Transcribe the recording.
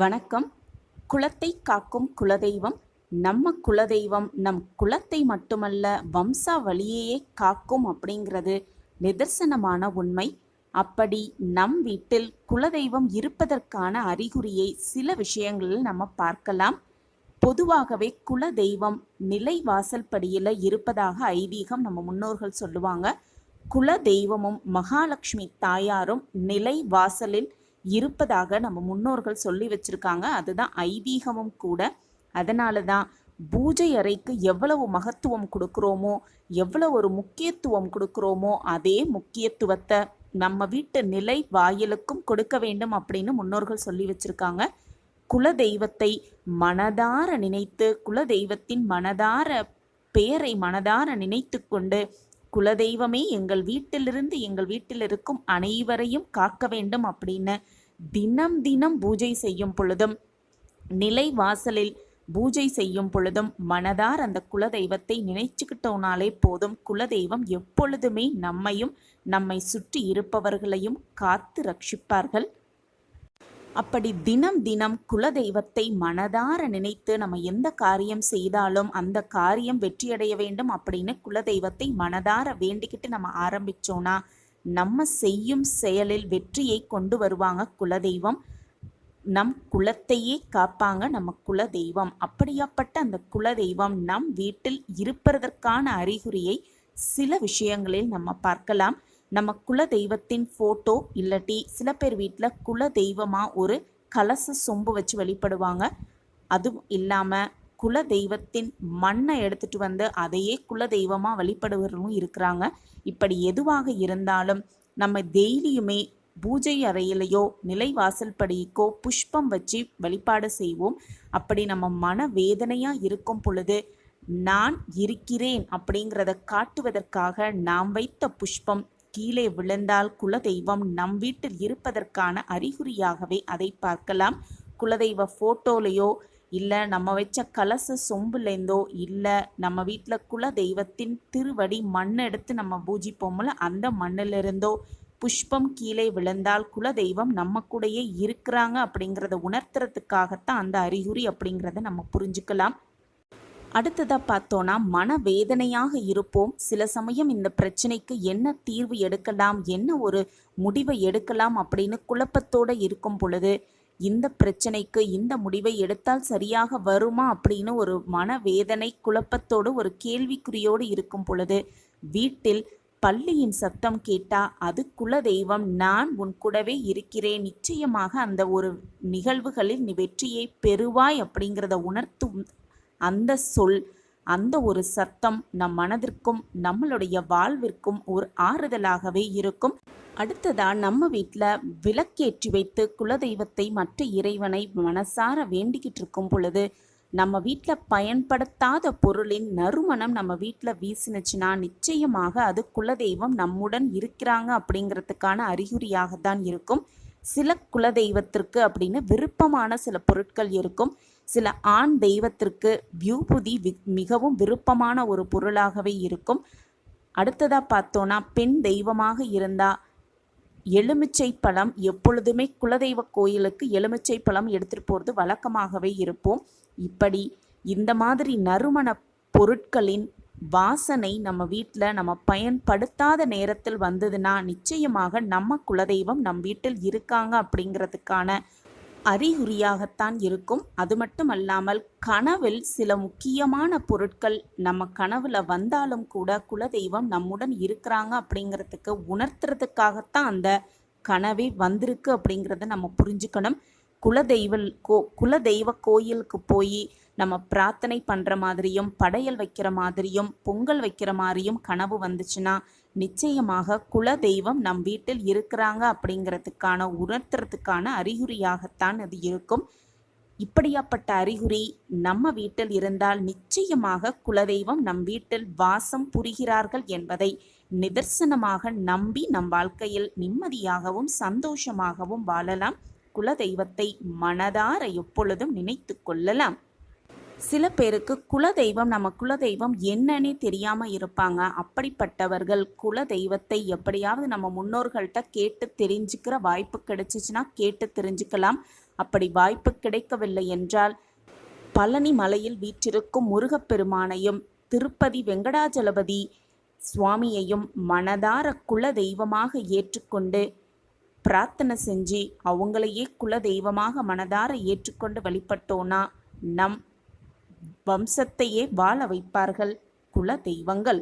வணக்கம். குலத்தை காக்கும் குலதெய்வம் நம்ம குலதெய்வம் நம் குலத்தை மட்டுமல்ல வம்சாவளியையே காக்கும் அப்படிங்கிறது நிதர்சனமான உண்மை. அப்படி நம் வீட்டில் குலதெய்வம் இருப்பதற்கான அறிகுறியை சில விஷயங்களில் நம்ம பார்க்கலாம். பொதுவாகவே குலதெய்வம் நிலை வாசல்படியில் இருப்பதாக ஐதீகம் நம்ம முன்னோர்கள் சொல்லுவாங்க. குல தெய்வமும் மகாலட்சுமி தாயாரும் நிலை வாசலில் இருப்பதாக நம்ம முன்னோர்கள் சொல்லி வச்சுருக்காங்க. அதுதான் ஐதீகமும் கூட. அதனால தான் பூஜை அறைக்கு எவ்வளவு மகத்துவம் கொடுக்குறோமோ எவ்வளவு ஒரு முக்கியத்துவம் கொடுக்குறோமோ அதே முக்கியத்துவத்தை நம்ம வீட்டு நிலை வாயிலுக்கும் கொடுக்க வேண்டும் அப்படின்னு முன்னோர்கள் சொல்லி வச்சுருக்காங்க. குல தெய்வத்தை மனதார நினைத்து குல தெய்வத்தின் மனதார பெயரை மனதார நினைத்து கொண்டு குலதெய்வமே எங்கள் வீட்டிலிருந்து எங்கள் வீட்டில் இருக்கும் அனைவரையும் காக்க வேண்டும் அப்படின்னு தினம் தினம் பூஜை செய்யும் பொழுதும் நிலை வாசலில் பூஜை செய்யும் பொழுதும் மனதார் அந்த குலதெய்வத்தை நினைச்சுக்கிட்டோனாலே போதும். குலதெய்வம் எப்பொழுதுமே நம்மையும் நம்மை சுற்றி இருப்பவர்களையும் காத்து ரட்சிப்பார்கள். அப்படி தினம் தினம் குலதெய்வத்தை மனதார நினைத்து நம்ம எந்த காரியம் செய்தாலும் அந்த காரியம் வெற்றியடைய வேண்டும் அப்படின்னு குலதெய்வத்தை மனதார வேண்டிக்கிட்டு நம்ம ஆரம்பிச்சோம்னா நம்ம செய்யும் செயலில் வெற்றியை கொண்டு வருவாங்க குலதெய்வம். நம் குலத்தையே காப்பாங்க நம்ம குலதெய்வம். அப்படியாப்பட்ட அந்த குலதெய்வம் நம் வீட்டில் இருப்பதற்கான அறிகுறியை சில விஷயங்களில் நம்ம பார்க்கலாம். நம்ம குல தெய்வத்தின் ஃபோட்டோ இல்லாட்டி சில பேர் வீட்டில் குல தெய்வமாக ஒரு கலச சொம்பு வச்சு வழிபடுவாங்க அதுவும் இல்லாமல் குல தெய்வத்தின் மண்ணை எடுத்துட்டு வந்து அதையே குல தெய்வமாக வழிபடுவர்களும் இருக்கிறாங்க. இப்படி எதுவாக இருந்தாலும் நம்ம டெய்லியுமே பூஜை அறையிலையோ நிலைவாசல் படிக்கோ புஷ்பம் வச்சு வழிபாடு செய்வோம். அப்படி நம்ம மன வேதனையாக இருக்கும் பொழுது நான் இருக்கிறேன் அப்படிங்கிறத காட்டுவதற்காக நாம் வைத்த புஷ்பம் கீழே விழுந்தால் குலதெய்வம் நம் வீட்டில் இருப்பதற்கான அறிகுறியாகவே அதை பார்க்கலாம். குலதெய்வ ஃபோட்டோலையோ இல்லை நம்ம வச்ச கலச சொம்புலேருந்தோ இல்லை நம்ம வீட்டில் குலதெய்வத்தின் திருவடி மண் எடுத்து நம்ம பூஜிப்போம்ல அந்த மண்ணிலிருந்தோ புஷ்பம் கீழே விழுந்தால் குலதெய்வம் நம்ம கூடயே இருக்கிறாங்க அப்படிங்கிறத உணர்த்துறதுக்காகத்தான் அந்த அறிகுறி அப்படிங்கிறத நம்ம புரிஞ்சுக்கலாம். அடுத்ததாக பார்த்தோன்னா மனவேதனையாக இருப்போம். சில சமயம் இந்த பிரச்சனைக்கு என்ன தீர்வு எடுக்கலாம் என்ன ஒரு முடிவை எடுக்கலாம் அப்படின்னு குழப்பத்தோடு இருக்கும் பொழுது இந்த பிரச்சனைக்கு இந்த முடிவை எடுத்தால் சரியாக வருமா அப்படின்னு ஒரு மனவேதனை குழப்பத்தோடு ஒரு கேள்விக்குறியோடு இருக்கும் பொழுது வீட்டில் பள்ளியின் சத்தம் கேட்டா அது குல தெய்வம் நான் உன் கூடவே இருக்கிறேன். நிச்சயமாக அந்த ஒரு நிகழ்வுகளில் நீ வெற்றியை பெறுவாய் அப்படிங்கிறத உணர்த்தும் அந்த சொல் அந்த ஒரு சத்தம் நம் மனதிற்கும் நம்மளுடைய வாழ்விற்கும் ஒரு ஆறுதலாகவே இருக்கும். அடுத்ததா நம்ம வீட்டில் விளக்கேற்றி வைத்து குலதெய்வத்தை மற்ற இறைவனை மனசார வேண்டிக்கிட்டு இருக்கும் பொழுது நம்ம வீட்டில் பயன்படுத்தாத பொருளின் நறுமணம் நம்ம வீட்டில் வீசினுச்சுன்னா நிச்சயமாக அது குலதெய்வம் நம்முடன் இருக்கிறாங்க அப்படிங்கிறதுக்கான அறிகுறியாக தான் இருக்கும். சில குலதெய்வத்திற்கு அப்படின்னு விருப்பமான சில பொருட்கள் இருக்கும். சில ஆண் தெய்வத்திற்கு வியூபுதி மிகவும் விருப்பமான ஒரு பொருளாகவே இருக்கும். அடுத்ததாக பார்த்தோன்னா பெண் தெய்வமாக இருந்தால் எலுமிச்சை பழம் எப்பொழுதுமே குலதெய்வ கோயிலுக்கு எலுமிச்சை பழம் எடுத்துகிட்டு போகிறது வழக்கமாகவே இருப்போம். இப்படி இந்த மாதிரி நறுமண பொருட்களின் வாசனை நம்ம வீட்டில் நம்ம பயன்படுத்தாத நேரத்தில் வந்ததுன்னா நிச்சயமாக நம்ம குலதெய்வம் நம் வீட்டில் இருக்காங்க அப்படிங்கிறதுக்கான அறிகுறியாகத்தான் இருக்கும். அது மட்டும் அல்லாமல் கனவில் சில முக்கியமான பொருட்கள் நம்ம கனவுல வந்தாலும் கூட குலதெய்வம் நம்முடன் இருக்கிறாங்க அப்படிங்கிறதுக்கு உணர்த்துறதுக்காகத்தான் அந்த கனவே வந்திருக்கு அப்படிங்கிறத நம்ம புரிஞ்சுக்கணும். குலதெய்வ கோ குலதெய்வ கோயிலுக்கு போய் நம்ம பிரார்த்தனை பண்ணுற மாதிரியும் படையல் வைக்கிற மாதிரியும் பொங்கல் வைக்கிற மாதிரியும் கனவு வந்துச்சுன்னா நிச்சயமாக குல தெய்வம் நம் வீட்டில் இருக்கிறாங்க அப்படிங்கிறதுக்கான உணர்த்துறதுக்கான அறிகுறியாகத்தான் அது இருக்கும். இப்படியாப்பட்ட அறிகுறி நம்ம வீட்டில் இருந்தால் நிச்சயமாக குலதெய்வம் நம் வீட்டில் வாசம் புரிகிறார்கள் என்பதை நிதர்சனமாக நம்பி நம் வாழ்க்கையில் நிம்மதியாகவும் சந்தோஷமாகவும் வாழலாம். குலதெய்வத்தை மனதார எப்பொழுதும் நினைத்து கொள்ளலாம். சில பேருக்கு குலதெய்வம் நம்ம குலதெய்வம் என்னன்னே தெரியாமல் இருப்பாங்க. அப்படிப்பட்டவர்கள் குலதெய்வத்தை எப்படியாவது நம்ம முன்னோர்கள்ட்ட கேட்டு தெரிஞ்சுக்கிற வாய்ப்பு கிடைச்சிச்சுன்னா கேட்டு தெரிஞ்சுக்கலாம். அப்படி வாய்ப்பு கிடைக்கவில்லை என்றால் பழனி மலையில் வீற்றிருக்கும் முருகப்பெருமானையும் திருப்பதி வெங்கடாஜலபதி சுவாமியையும் மனதார குல தெய்வமாக ஏற்றுக்கொண்டு பிரார்த்தனை செஞ்சு அவங்களையே குல தெய்வமாக மனதார ஏற்றுக்கொண்டு வழிபட்டோன்னா நம் வம்சத்தையே வாழ வைப்பார்கள் குல தெய்வங்கள்